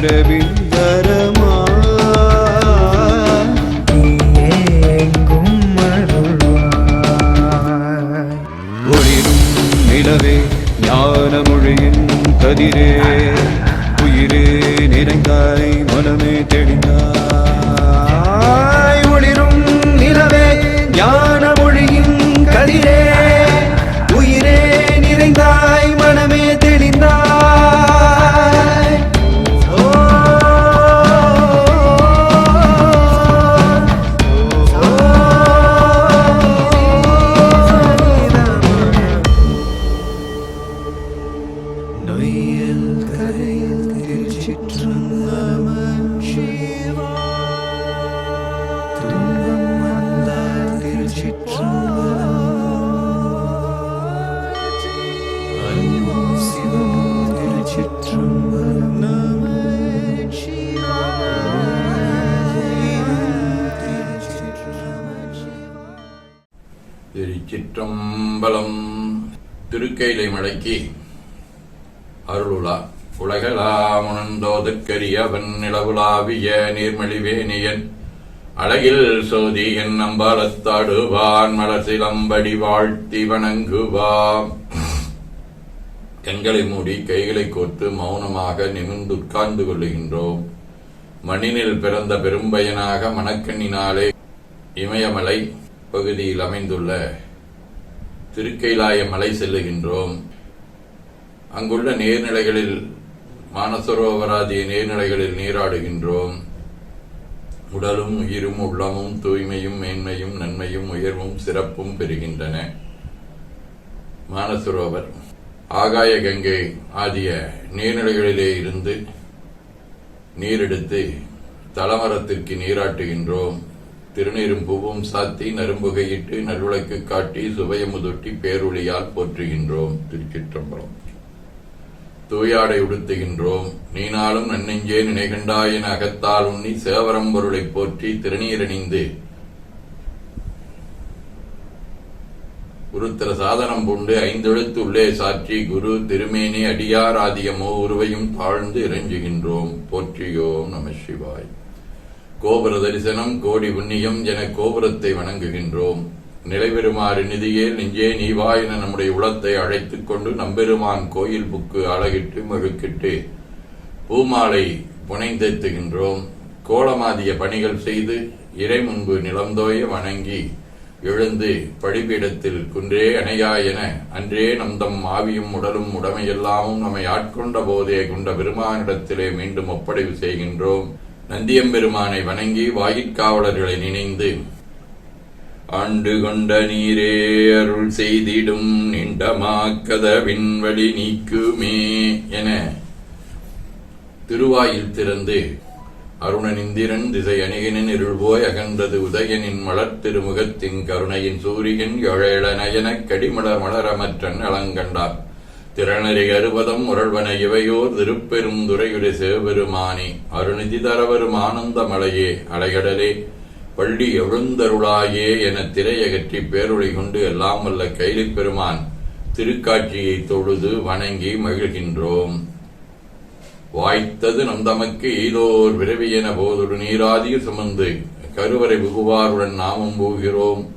மரபின் வரமா எங்கும் ஒளிரும் நிலவே ஞான மொழியின் கதிரே. திருக்கைலை மடக்கி அருளுலா உணர்ந்தோதுக்கரியவன் நிலவுலாவிய நீர்மழிவேனியன் அழகில் சோதி என் அம்பாலத்தாடுவான் மலசிலம்படி வாழ்த்தி வணங்குவாம். கண்களை மூடி கைகளை கோர்த்து மௌனமாக நிமிர்ந்து உட்கார்ந்து கொள்ளுகின்றோம். மண்ணினில் பிறந்த பெரும்பயனாக மணக்கண்ணினாலே இமயமலை பகுதியில் அமைந்துள்ள திருக்கைலாய மலை செல்லுகின்றோம். அங்குள்ள நீர்நிலைகளில் மானசரோவராதிய நீர்நிலைகளில் நீராடுகின்றோம். உடலும் உயிரும் உள்ளமும் தூய்மையும் மேன்மையும் நன்மையும் உயர்வும் சிறப்பும் பெறுகின்றன. மானசரோவர் ஆகாய கங்கை ஆகிய நீர்நிலைகளிலே இருந்து நீரெடுத்து தலமரத்திற்கு நீராட்டுகின்றோம். திருநீரும் பூவும் சாத்தி நரும்புகையிட்டு நல்விளக்கு காட்டி சுவையமுதொட்டி பேரொழியால் போற்றுகின்றோம். திருச்சிற்றம்பலம். தூயாடை உடுத்துகின்றோம். நீனாலும் நன்னெஞ்சே நினைகண்டாய் என அகத்தால் உண்ணி சேவரம்பொருளை போற்றி திருநீரணிந்து உருத்திர சாதனம் பூண்டு ஐந்தெழுத்து உள்ளே சாற்றி குரு திருமேனி அடியார் ஆதியமோ உருவையும் தாழ்ந்து இறைஞ்சுகின்றோம். போற்றியோம் நம சிவாய். கோபுர தரிசனம் கோடி புண்ணியம் என கோபுரத்தை வணங்குகின்றோம். நிலைபெறுமாறு நிதியே நெஞ்சே நீவா என நம்முடைய உளத்தை அழைத்துக் கொண்டு நம்பெருமான் கோயில் புக்கு அழகிட்டு மெழுக்கிட்டு பூமாலை புனைந்தெத்துகின்றோம். கோலமாதிய பணிகள் செய்து இறை முன்பு நிலந்தோய வணங்கி எழுந்து படிப்பிடத்தில் குன்றே அணையா என அன்றே நம்தம் ஆவியும் உடலும் உடமையெல்லாமும் நம்மை ஆட்கொண்ட போதே கொண்ட பெருமானிடத்திலே மீண்டும் ஒப்படைவு செய்கின்றோம். நந்தியம்பெருமானை வணங்கி வாயிற்காவலர்களை நினைந்து ஆண்டு கொண்ட நீரே அருள் செய்திடும் நிண்டமாக்கத விண்வழி நீக்குமே என திருவாயில் திறந்து அருணனிந்திரன் திசை அணிகனின் இருள்போய் அகன்றது உதயனின் மலர் திருமுகத்தின் கருணையின் சூரியன் எழேள நயனக் கடிமலர் மலரமற்றன் அலங்கண்டார். திறனறி அறுபதம் முரள்வன இவையோர் திருப்பெருந்துறையுடைய சிவபெருமானே சிவபெருமானி அருணிதி தரவரும் ஆனந்த மலையே அலைகடலே பள்ளி எழுந்தருளாயே என திரையகற்றி பேருளை கொண்டு எல்லாம் வல்ல கைலிப் பெருமான் திருக்காட்சியை தொழுது வணங்கி மகிழ்கின்றோம். வாய்த்தது நம் தமக்கு ஈதோர் விரவி என போதொரு நீராதிய சுமந்து கருவறை புகுவாருடன் நாமும் போகிறோம்.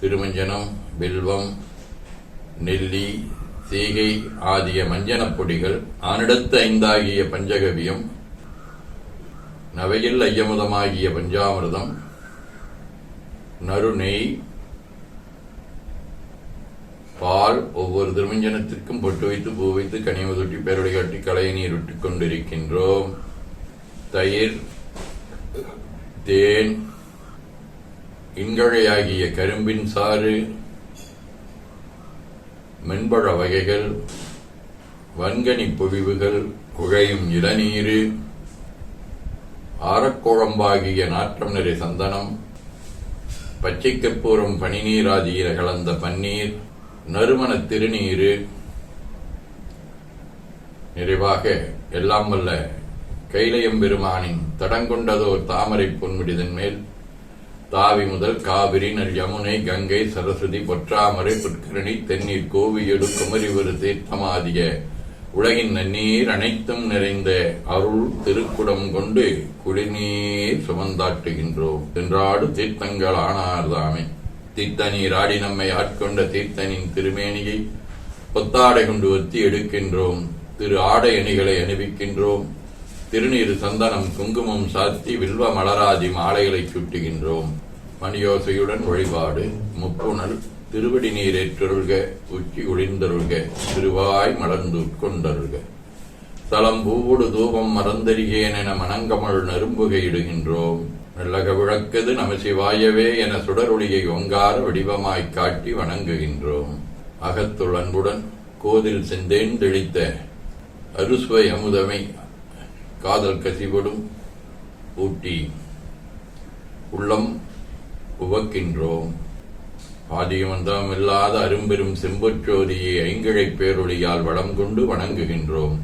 திருமஞ்சனம் வில்வம் நெல்லி சீகை ஆகிய மஞ்சனப் பொடிகள் ஆனிடத்து ஐந்தாகிய பஞ்சகவியம் நவையில் ஐயமுதமாகிய பஞ்சாமிரதம் நறுநெய் பால் ஒவ்வொரு திருமஞ்சனத்திற்கும் பொட்டு வைத்து பூ வைத்து கனிம தொட்டி பேரொடி காட்டி களைய நீர் விட்டுக் கொண்டிருக்கின்றோம். தயிர் தேன் இன்கழையாகிய கரும்பின் சாறு மென்பழ வகைகள் வன்கனி பொழிவுகள் குழையும் இளநீர் ஆரக்குழம்பாகிய நாற்றம் நிறை சந்தனம் பச்சை கற்பூரம் பனிநீராதியில கலந்த பன்னீர் நறுமண திருநீர் நிறைவாக எல்லாம் வல்ல கைலையம் பெருமானின் தடங்கொண்டதோர் தாமரை பொன்முடிதன் மேல் தாவி முதல் காவிரி நல் யமுனை கங்கை சரஸ்வதி பொற்றாமரை புட்கரணி தென்னீர் கோவியடு குமரிவரு தீர்த்தமாதிய உலகின் நன்னீர் அனைத்தும் நிறைந்த அருள் திருக்குடம் கொண்டு குடிநீர் சுமந்தாட்டுகின்றோம். சென்றாடு தீர்த்தங்கள் ஆனார்தாமே. தீர்த்தநீர் ஆடி நம்மை ஆட்கொண்ட தீர்த்தனின் திருமேனியை பொத்தாடை கொண்டு ஒத்தி எடுக்கின்றோம். திரு ஆடை அணிகளை அணிவிக்கின்றோம். திருநீர் சந்தனம் குங்குமம் சாத்தி வில்வ மலராதி மாலைகளை சுட்டுகின்றோம். மணியோசையுடன் வழிபாடு முப்புணல் திருவடி நீர் ஏற்றருள்க உச்சி ஒளிந்தருள்க திருவாய் மலர்ந்து உட்கொண்டருள்க தலம் பூவோடு தூபம் மறந்தறியேன் என மணங்கமழ் நரும்புகையிடுகின்றோம். நல்லக விளக்கது நம சிவாயவே என சுடரொளியை ஒங்கார வடிவமாய்க் காட்டி வணங்குகின்றோம். அகத்துள் அன்புடன் கோதில் செந்தேன் தெளித்த அறுசுவை அமுதமை காதல் கசிவடும் ஊட்டி. உள்ளம் உவக்கின்றோம். ஆதியமந்தம் இல்லாத அரும்பெரும் செம்பொற்றோதியை ஐங்கிழை பேரொழியால் வளம் கொண்டு வணங்குகின்றோம்.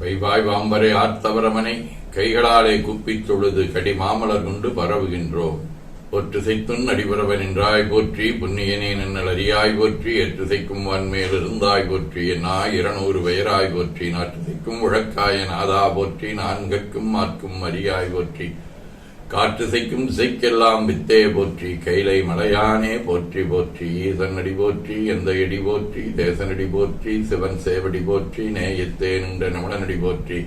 வைவாய் வாம்பரை ஆர்த்தவரமனை கைகளாலே குப்பித் தொழுது கடி மாமலர் கொண்டு பரவுகின்றோம். ஒற்றுசைத்துன் அடிபரவன் என்றாய் போற்றி புண்ணியனே நன்னல் அறியாய் போற்றி எற்றுசைக்கும் வான்மேல் இருந்தாய் போற்றி என்னாய் இருநூறு பெயராய் போற்றி நாற்றுசைக்கும் உழக்காய நாதா போற்றி நான்கற்கும் மாற்கும் அறியாய் போற்றி. காற்றிசைக்கும் இசைக்கெல்லாம் வித்தே போற்றி கைலை மலையானே போற்றி போற்றி. ஈசனடி போற்றி எந்த எடி போற்றி தேசனடி போற்றி சிவன் சேவடி போற்றி நேயத்தே நின்ற நிமலனடி போற்றி.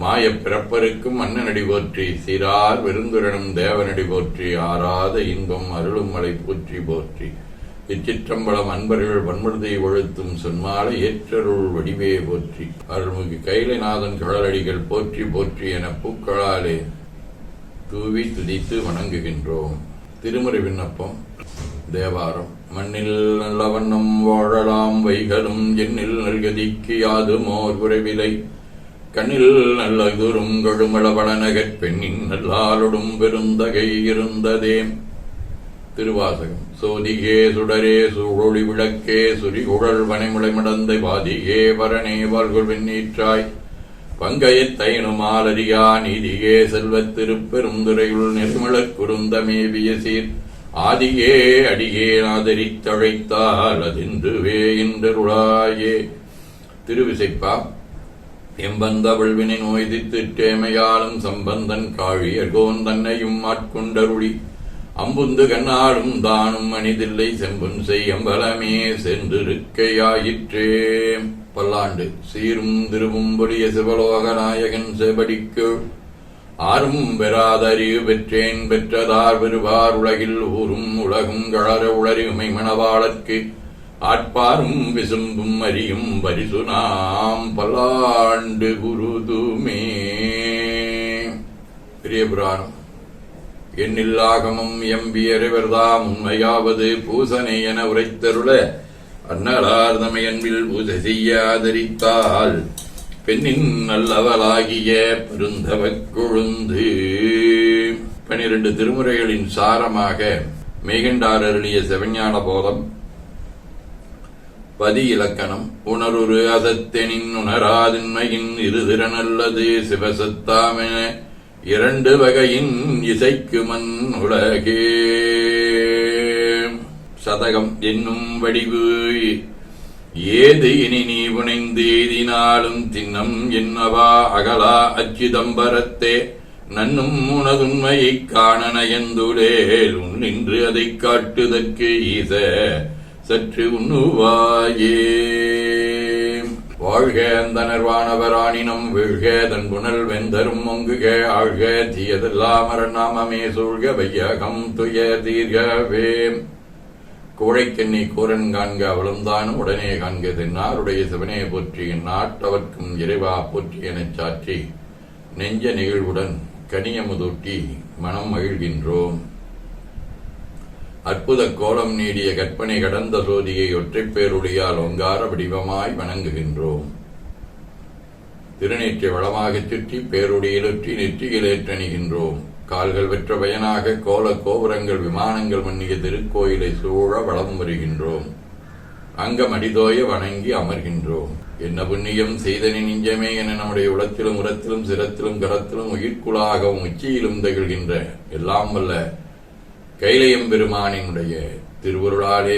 மாயப் பிறப்பருக்கும் மன்னனடி போற்றி சிறார் விருந்துரனும் தேவனடி போற்றி. ஆராத இன்பம் அருளும் மலை போற்றி போற்றி. இச்சிற்றம்பலம் அன்பர்கள் வன்மருதை ஒழுத்தும் சொன்மாலை ஏற்றருள் வடிவே போற்றி. அருள்மிகு கைலைநாதன் கழலடிகள் போற்றி போற்றி என பூக்களாலே தூவி துதித்து வணங்குகின்றோம். திருமுறை விண்ணப்பம். தேவாரம். மண்ணில் நல்ல வண்ணம் வாழலாம் வைகளும் எண்ணில் நல்கதிக்கு யாது மோர் குறைவிலை கண்ணில் நல்ல துரும் கழுமளவளநகற் பெண்ணின் நல்லாளொடும் பெருந்தகை இருந்ததேம். திருவாசகம். சோதிகே சுடரே சூழொளி விளக்கே சுரிகுழல் வனைமுளை மடந்தை வாதிகே பரணே வாழ்குள் வெண்ணீற்றாய் பங்கையத் தைனுமாலரியா நீதியே செல்வத் திருப்பெருந்துறையுள் நெருமலர் குருந்தமேவிய சீர் ஆதியே அடியே ஆதரித் தழைத்தால் அதின்றுவே என்றருளாயே. திருவிசைப்பா எம்பந்தவள் வினை நோய்தித்து டேமையாலும் சம்பந்தன் காழியர்கோன் தன்னையும் ஆட்கொண்டருளி. அம்புந்து கண்ணாடும் தானும் மனிதில்லை செம்பும் செய் அம்பலமே சென்றிருக்கையாயிற்றே. பல்லாண்டு சீரும் திருவும்படிய சிவலோக நாயகன் செபடிக்கு ஆறும் பெறாதறிவு பெற்றேன் பெற்றதார் பெறுவார் உலகில் ஊரும் உலகும் கழற உளறி மணவாளர்க்கு ஆட்பாரும் விசும்பும் அறியும் பரிசு நாம் பல்லாண்டு குருதுமே பிரியபுராணம் புராணம் எம்பி எம்பியறிவர்தாம் உண்மையாவது பூசனை என உரைத்தருள அன்னலார்தமை அன்பில் பூஜை செய்ய ஆதரித்தால் பெண்ணின் நல்லவளாகிய பெருந்தவக் கொழுந்து. பனிரெண்டு திருமுறைகளின் சாரமாக மேகண்டார் அருளிய சிவஞான போதம் பதி இலக்கணம் உணருரு அசத்தெனின் உணராதின்மையின் இருதிறனல்லது சிவசத்தாமென இரண்டு வகையின் இசைக்கு மண் உலகே. சதகம் என்னும் வடிவு. ஏது இனி நீ புனைந்து எய்தினாலும் தின்னம் என்னவா அகலா அச்சிதம்பரத்தே. நன்னும் உனதுண்மையைக் காண உன் நின்று அதை காட்டுதற்கு ஈச சற்று உண்ணுவாயே. வாழ்க அந்த நிர்வாணவராணினம் வீழ்க தன் புனல் வெந்தரும் மொங்குக ஆழ்க தீயதெல்லாம் நாமமே சூழ்க வையகம் துய தீர்கவே. கோழைக்கண்ணி கூரன் காண்க அவளும்தானும் உடனே காண்க தென்னாருடைய சிவனே போற்றி நாட்டவர்க்கும் இறைவா போற்றி எனச் சாற்றி. நெஞ்ச நிகழ்வுடன் கனியமுதூட்டி மனம் மகிழ்கின்றோம். அற்புத கோலம் நீடிய கற்பனை கடந்த சோதியை ஒற்றைப் பேருடையால் ஒங்கார வடிவமாய் வணங்குகின்றோம். திருநீற்றை வளமாகச் சுற்றி பேருடையிலொற்றி நெற்றியிலேற்றணிகின்றோம். கால்கள் வெற்ற பயனாக கோல கோபுரங்கள் விமானங்கள் மன்னிய திருக்கோயிலை சூழ வளம் வருகின்றோம். அங்கம் அடிதோய வணங்கி அமர்கின்றோம். என்ன புண்ணியம் செய்தனி நெஞ்சமே என நம்முடைய உளத்திலும் உரத்திலும் சிரத்திலும் கரத்திலும் உயிர்க்குழாகவும் உச்சியிலும் திகழ்கின்ற எல்லாம் வல்ல கைலையும் பெருமானினுடைய திருவருளாலே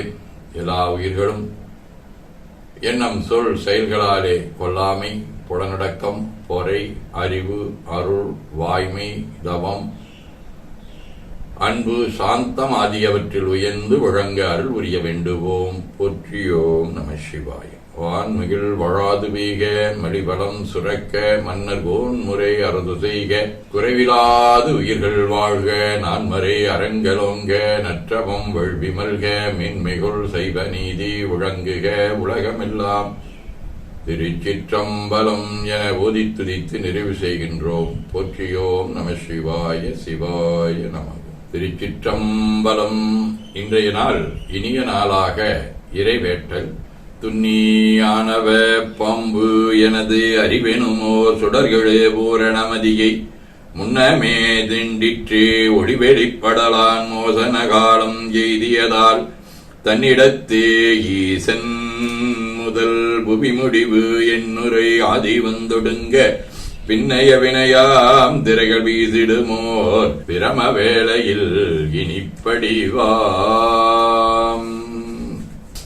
எல்லா உயிர்களும் எண்ணம் சொல் செயல்களாலே கொல்லாமை புலனடக்கம் பொறை அறிவு அருள் வாய்மை தவம் அன்பு சாந்தம் ஆகியவற்றில் உயர்ந்து விளங்க அருள் உரிய வேண்டுவோம். போற்றியோம் நம சிவாயம் வான்மிகில் வழாது வீக மடிபலம் சுரக்க மன்னர் கோன் முறை அறுது செய்க. குறைவிலாது உயிர்கள் வாழ்க நான்மறை அரங்கலோங்க நற்றவம் விமல்க மல்க மேன்மைகுள் செய்வ நீதி உழங்குக உலகமெல்லாம் திருச்சிற்றம்பலம் என ஓதி துதித்து நிறைவு செய்கின்றோம். போற்றியோம் நம சிவாய சிவாய நம திருச்சிற்றம்பலம் இன்றைய நாள் இனிய நாளாக இறைவேட்டல். துன்னியானவ பம்பு எனது அறிவெனுமோ சுடர்களே பூரணமதியை முன்னமே திண்டிற்றே ஒளிவெளிப்படலான் மோசன காலம் எய்தியதால் தன்னிடத்தே ஈசன் முதல் புவி முடிவு என்னுரை ஆதி வந்தொடுங்க. பின்னைய வினையாம் திரைகள் வீசிடுமோர். பிரம வேளையில் இனிப்படிவாம்.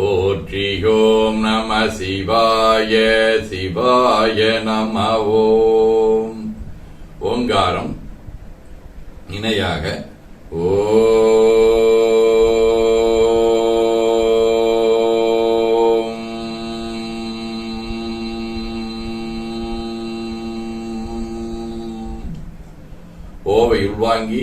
போற்றி ஓம் நம சிவாய சிவாய நம ஓம் ஓங்காரம் இணையாக ஓம் ஓவை உள்வாங்கி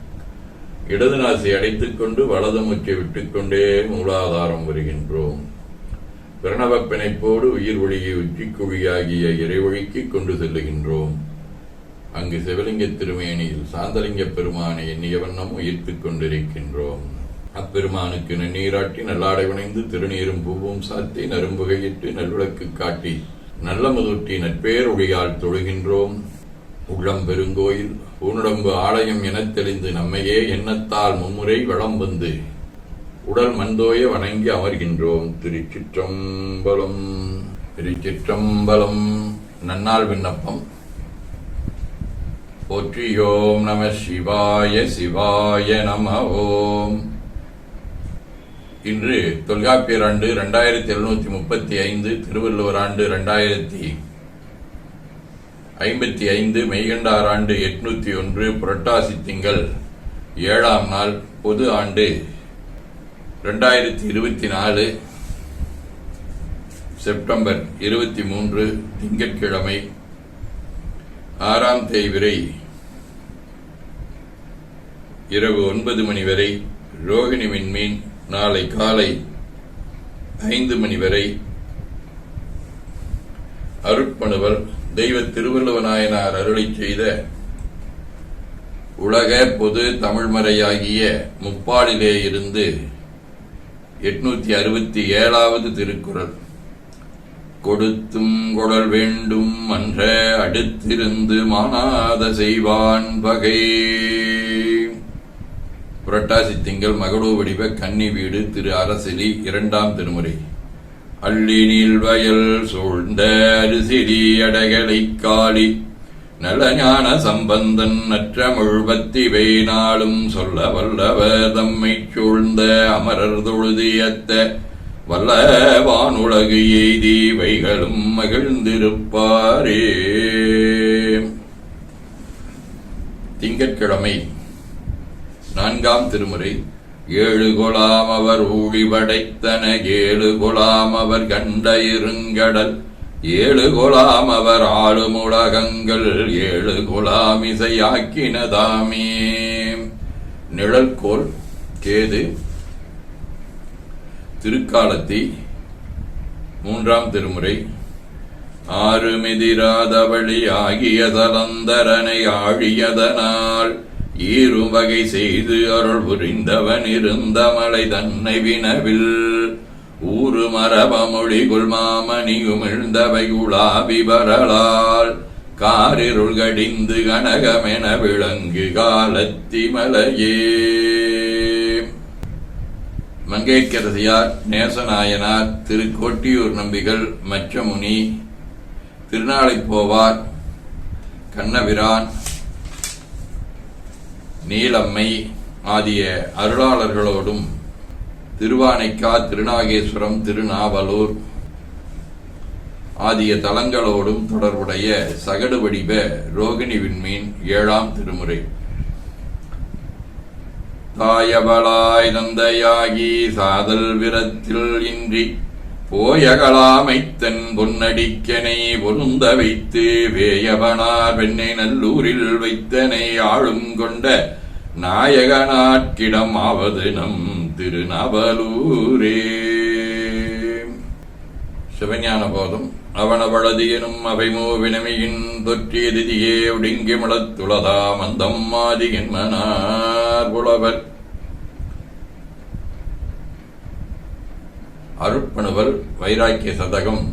இடது நாசி அடைத்துக் கொண்டு வலது மூச்சை விட்டுக்கொண்டே மூலாதாரம் வருகின்றோம். பிரணவ பிணைப்போடு உயிர் ஒளியை உச்சிக்குழியாகிய இறைவழிக்கு கொண்டு செல்லுகின்றோம். அங்கு சிவலிங்க திருமேனியில் சாந்தலிங்க பெருமானை எண்ணிய வண்ணம் உயிர்த்துக் கொண்டிருக்கின்றோம். அப்பெருமானுக்கு நன்னீராட்டி நல்லாடை வணைந்து திருநீரும் பூவும் சாத்தி நரும்புகையிட்டு நல்விளக்கு காட்டி நல்ல முதூட்டி நட்பேரொழியால் தொழுகின்றோம். உள்ளம் பெருங்கோயில் ஊனுடம்பு ஆலயம் எனத் தெளிந்து நம்மையே எண்ணத்தால் மும்முறை வளம் வந்து உடல் மந்தோய வணங்கி அமர்கின்றோம். திருச்சிற்றம்பலம் திருச்சிற்றம்பலம் நன்னாள் விண்ணப்பம். போற்றியோம் நம சிவாய சிவாய நம ஓம் இன்று தொல்காப்பியர் ஆண்டு இரண்டாயிரத்தி எழுநூத்தி முப்பத்தி ஐந்து திருவள்ளுவர் ஆண்டு இரண்டாயிரத்தி ஐம்பத்தி ஐந்து மெய்கண்டார் ஆண்டு எட்நூத்தி ஒன்று புரட்டாசி திங்கள் ஏழாம் நாள் பொது ஆண்டு. ரெண்டாயிரத்தி இருபத்தி நாலு செப்டம்பர் இருபத்தி மூன்று திங்கட்கிழமை ஆறாம் தேய்விரை இரவு ஒன்பது மணி வரை ரோகிணி விண்மீன் நாளை காலை ஐந்து மணி வரை அருட்பணுவல் தெய்வ திருவள்ளுவநாயனார் அருளை செய்த உலக பொது தமிழ்மறையாகிய முப்பாடிலே இருந்து எட்நூத்தி அறுபத்தி ஏழாவது திருக்குறள். கொடுத்தும் கொடல் வேண்டும் அன்ற அடுத்திருந்து மானாத செய்வான் வகை புரட்டாசி திங்கள் மகளோ வடிவ கன்னி வீடு திரு அரசிலி இரண்டாம் திருமுறை. அள்ளினில் வயல் சூழ்ந்த அரிசிலி அடகளை காளி நலஞான சம்பந்தன் நற்றமிழ்பத்தி நாளும் சொல்ல வல்லவர் தம்மைச் சூழ்ந்த அமரர் தொழுதியத்த வல்ல வானுலகு எய்தி வைகளும் மகிழ்ந்திருப்பாரே. திங்கட்கிழமை நான்காம் திருமுறை ஏழு கொலாம் அவர் ஊழி படைத்தன ஏழு கொலாம் அவர் கண்ட இருங்கடல் ஏழு கொலாம் அவர் ஆளும் உலகங்கள் ஏழு கொலாம் இசையாக்கினதாமே நிழல்கோல் கேது. திருக்காலத்தி மூன்றாம் திருமுறை. ஆறுமிதிராதவழி ஆகிய தலந்தரனை ஆழியதனால். ஈரும் வகை செய்து அருள் புரிந்தவன் இருந்த மலை தன்னை வினவில். ஊறு மரபமொழி குல்மாமணியுமிழ்ந்தவை உலாவி வரலால். காரிருள் கடிந்து கனகமென விளங்கு காலத்தி மலையே மங்கைக்கரசியார் நேசநாயனார் திருக்கோட்டியூர் நம்பிகள் மச்சமுனி திருநாளைப் போவார் கண்ணபிரான் நீலம்மை ஆகிய அருளாளர்களோடும் திருவானைக்கா திருநாகேஸ்வரம் திருநாவலூர் ஆகிய தலங்களோடும் தொடர்புடைய சகடு வடிவ ரோகிணி விண்மீன் ஏழாம் திருமுறை. தாயவளாய் தந்தையாகி சாதல் விரத்தில் இன்றி போயகலாமைத்தன் பொன்னடிக்கனை பொருந்த வைத்து வேயவனார் வெண்ணை நல்லூரில் வைத்தனை ஆளும் கொண்ட நாயகனாட்கிடம் ஆவது நம் திருநவலூரே. சிவஞான போதும் அவனவளதியனும் அவைமோ வினமையின் தொற்றிய திதியே ஒடுங்கி மலத்துளதா அந்தம்மாதி என்மனார் புலவர். அருட்பணுவல் வைராக்கிய சதகம்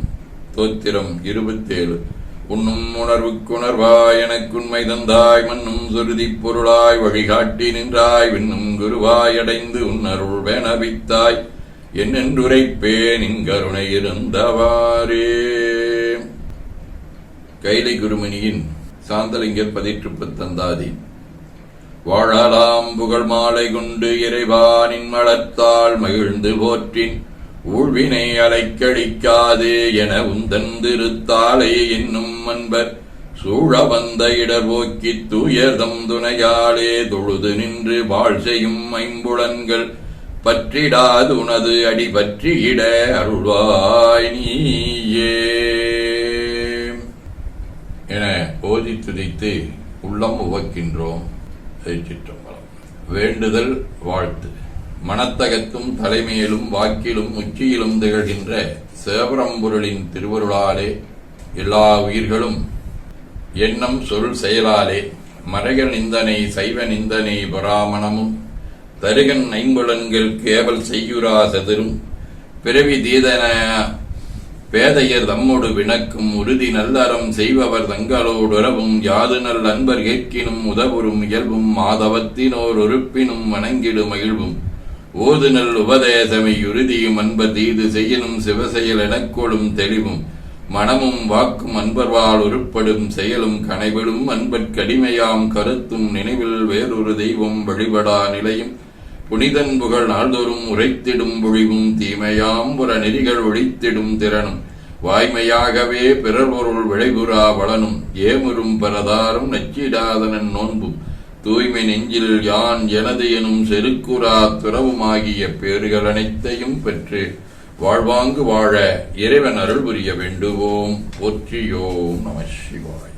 தோத்திரம் இருபத்தேழு. உண்ணும் உணர்வுக்குணர்வாய் எனக்குண்மை தந்தாய் மண்ணும் சுருதி பொருளாய் வழிகாட்டி நின்றாய் விண்ணும் குருவாய் அடைந்து உன்னருள் வேணவித்தாய் என்னென்றுரைப்பேன் இங்கருணை இருந்தவாறே. கைலை குருமணியின் சாந்தலிங்கர் பதிற்றுப்பு தந்தாதி வாழலாம் புகழ் மாலை கொண்டு இறைவானின் மலர்த்தால் மகிழ்ந்து போற்றின் ஊழ்வினை அலைக்கழிக்காது என உந்தன் திருத்தாளே என்னும் அன்பர். சூழ வந்த இடர் போக்கித் தூயர்தம் துணையாளே தொழுது நின்று வாழ் செய்யும் ஐம்புலன்கள். பற்றிடாது உனது அடி பற்றியிட அருள்வாய் நீயே. என ஓதி துதித்து உள்ளம் உவக்கின்றோம். சிற்றம்பலம் வேண்டுதல் வாழ்த்து. மனத்தகத்தும் தலைமையிலும் வாக்கிலும் உச்சியிலும் திகழ்கின்ற சேவரம்பொருளின் திருவருளாலே எல்லா உயிர்களும் எண்ணம் சொல் செயலாலே மறைக நிந்தனை சைவ நிந்தனை பராமணமும் தருகன் ஐம்புலன்கள் கேவல் செய்யுரா செதரும் பிறவி தீதன பேதையர் தம்மோடு வினக்கும் உறுதி நல்லறம் செய்பவர் தங்களோடு உறவும் யாது நல் அன்பர் கேட்கினும் உதவுறும் இயல்பும் மாதவத்தினோர் உறுப்பினும் வணங்கிடு மகிழ்வும். ஓதுநல் உபதேசமை உறுதியும் அன்பர் தீது செய்யனும் சிவசெயல் எனக்கொடும் தெளிவும். மனமும் வாக்கும் அன்பர்வால் உருப்படும் செயலும் கனைவிலும் அன்பற்கடிமையாம் கருத்தும் நினைவில் வேறொரு தெய்வம் வழிபடா நிலையும். புனிதன் புகழ் நாள்தோறும் உரைத்திடும் பொழிவும் தீமையாம் புற நெறிகள் ஒழித்திடும் திறனும். வாய்மையாகவே பிறர் பொருள் விளைபுறா வளனும். ஏமுறும் பரதாரும் நச்சிடாதனன் நோன்பும். தூய்மை நெஞ்சில் யான் எனது எனும் செருக்குரா துறவுமாகிய பேறுகள் அனைத்தையும் பெற்று வாழ்வாங்கு வாழ இறைவன் அருள் புரிய வேண்டுவோம். ஒற்றியோம் நம சிவாய்.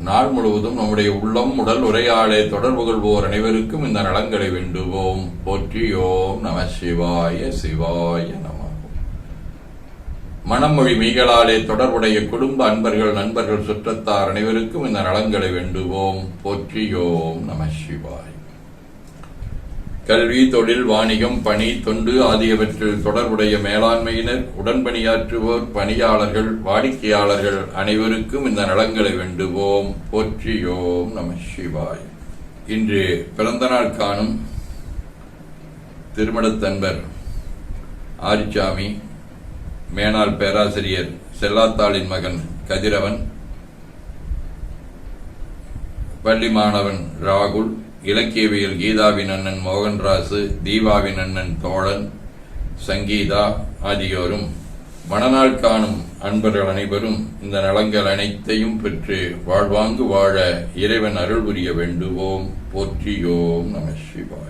நாள் முழுவதும் நம்முடைய உள்ளம் உடல் உரையாடை தொடர்பு கொள்வோர் அனைவருக்கும் இந்த நலங்களை வேண்டுவோம். போற்றியோம் நம சிவாய சிவாய நம மனமொழி மீகளாலே தொடர்புடைய குடும்ப அன்பர்கள் நண்பர்கள் சுற்றத்தார் அனைவருக்கும் இந்த நலன்களை வேண்டுவோம். போற்றியோம் நம சிவாய். கல்வி தொழில் வாணிகம் பணி தொண்டு ஆகியவற்றில் தொடர்புடைய மேலாண்மையினர் உடன்பணியாற்றுவோர் பணியாளர்கள் வாடிக்கையாளர்கள் அனைவருக்கும் இந்த நலன்களை வேண்டுவோம். போற்றியோம் நம சிவாய். இன்று பிறந்த நாள் காணும் திருமணத்தன்பர் ஆரிச்சாமி மேனாள் பேராசிரியர் செல்லாத்தாளின் மகன் கதிரவன் பள்ளி மாணவன் ராகுல் இலக்கியவியல் கீதாவின் அண்ணன் மோகன்ராசு தீபாவின் அண்ணன் தோழன் சங்கீதா ஆகியோரும் மணநாள் காணும் அன்பர்கள் அனைவரும் இந்த நலங்கள் அனைத்தையும் பெற்று வாழ்வாங்கு வாழ இறைவன் அருள் புரிய வேண்டுவோம். போற்றியோம். நம சிவாய்.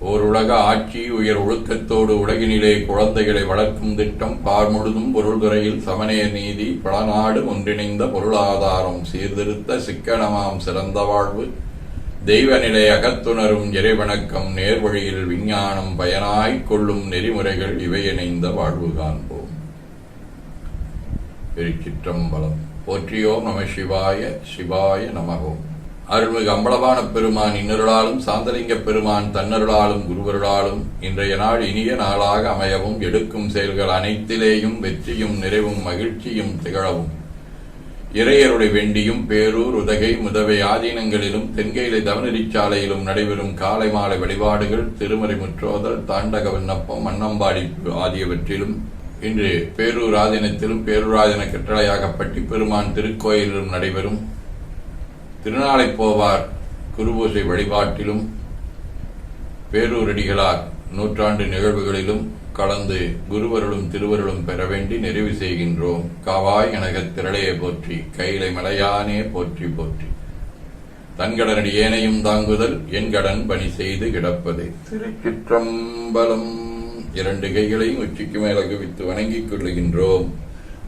ஓர் உலக ஆட்சி உயர் ஒழுக்கத்தோடு உலகினிலே குழந்தைகளை வளர்க்கும் திட்டம் பார் முழுதும் பொருள்துறையில் சமநேய நீதி பலநாடு ஒன்றிணைந்த பொருளாதாரம் சீர்திருத்த சிக்கனமாம் சிறந்த வாழ்வு தெய்வநிலை அகத்துணரும் இறைவணக்கம் நேர்வழியில் விஞ்ஞானம் பயனாய்க் கொள்ளும் நெறிமுறைகள் இவை இணைந்த வாழ்வு காண்போம். திருச்சிற்றம்பலம். போற்றியோம் நம சிவாய சிவாய நமகோம் அருள்மிகு அம்பலவான பெருமான் இன்னருளாலும் சாந்தலிங்க பெருமான் தன்னருளாலும் குருவருளாலும் இன்றைய நாள் இனிய நாளாக அமையவும் எடுக்கும் செயல்கள் அனைத்திலேயும் வெற்றியும் நிறைவும் மகிழ்ச்சியும் திகழவும். இறையருடைய வெண்டியும் பேரூர் உதகை முதவை ஆதீனங்களிலும் தென்கையிலை தவநெறிச்சாலையிலும் நடைபெறும் காலை மாலை வழிபாடுகள் திருமறை முற்றோதல் தாண்டக விண்ணப்பம் மன்னம்பாடிப்பு ஆகியவற்றிலும் இன்று பேரூர் ஆதீனத்திலும் பேரூராதீன கட்டளையாகப்பட்டி பெருமான் திருக்கோயிலிலும் நடைபெறும் திருநாளை போவார். குருபூசை வழிபாட்டிலும் பேரூரடிகளார் நூற்றாண்டு நிகழ்வுகளிலும் கலந்து குருவருளும் திருவருளும் பெற வேண்டி நிறைவு செய்கின்றோம். காவாய் எனகத் திரளையை போற்றி கையிலை மலையானே போற்றி போற்றி. தன்கடனடி ஏனையும் தாங்குதல் என் கடன் பணி செய்து கிடப்பது. திருச்சிற்றம்பலம் இரண்டு கைகளையும் உச்சிக்கு மேல குவித்து வணங்கிக் கொள்ளுகின்றோம்.